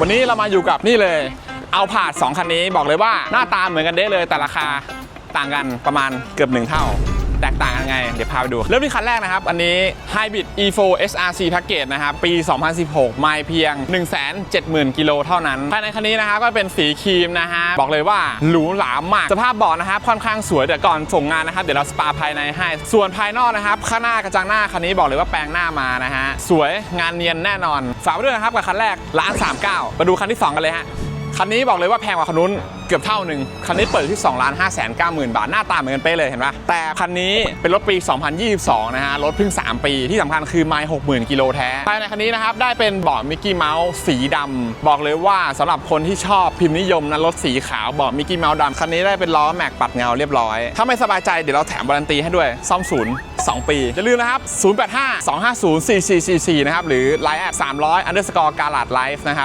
วันนี้เรามาอยู่กับนี่เลย เอาผาด2คันนี้บอกเลยว่าหน้าตาเหมือนกันเด้เลยแต่ราคาต่างกันประมาณเกือบ1เท่า แตกต่างกันไง เดี๋ยวพาไปดู เริ่มที่คันแรกนะครับ อันนี้ Hybrid e4 SRC Package นะครับ ปี 2016 ไม่เพียง 170,000 กิโลเท่านั้น ภายในคันนี้นะครับก็เป็นสีครีมนะฮะ บอกเลยว่าหรูหรามาก สภาพเบาะนะครับค่อนข้างสวยเดี๋ยวก่อนส่งงานนะครับ เดี๋ยวเราสปาภายในให้ ส่วนภายนอกนะครับ ข้างหน้ากระจังหน้าคันนี้บอกเลยว่าแปลงหน้ามานะฮะ สวยงานเนียนแน่นอน ฝากไว้ด้วยนะครับกับคันแรกล้าน39มาดูคันที่สองกันเลยฮะ คันนี้บอกเลยว่าแพงกว่าคันนู้นเกือบเท่าหนึ่งคันนี้เปิดที่2ล้าน5แสน9หมื่นบาท หน้าตาเหมือนกันเป๊ะเลยเห็นปะแต่คันนี้เป็นรถปี 2022 นะฮะ รถเพิ่ง 3 ปีที่สำคัญคือไมล์60,000 กิโลแท้ภายในคันนี้นะครับ ได้เป็นเบาะมิกกี้เมาส์สีดำ บอกเลยว่าสำหรับคนที่ชอบพิมพ์นิยมนะรถสีขาวเบาะมิกกี้เมาส์ดำคันนี้ได้เป็นล้อแม็กปัดเงาเรียบร้อย ถ้าไม่สบายใจเดี๋ยวเราแถมบารันตีให้ด้วยซ่อมศูนย์2 ปี อย่าลืมนะครับ 085 250 4444 นะครับหรือ Line แอด300 underscore กาลาดไลฟ์นะครับ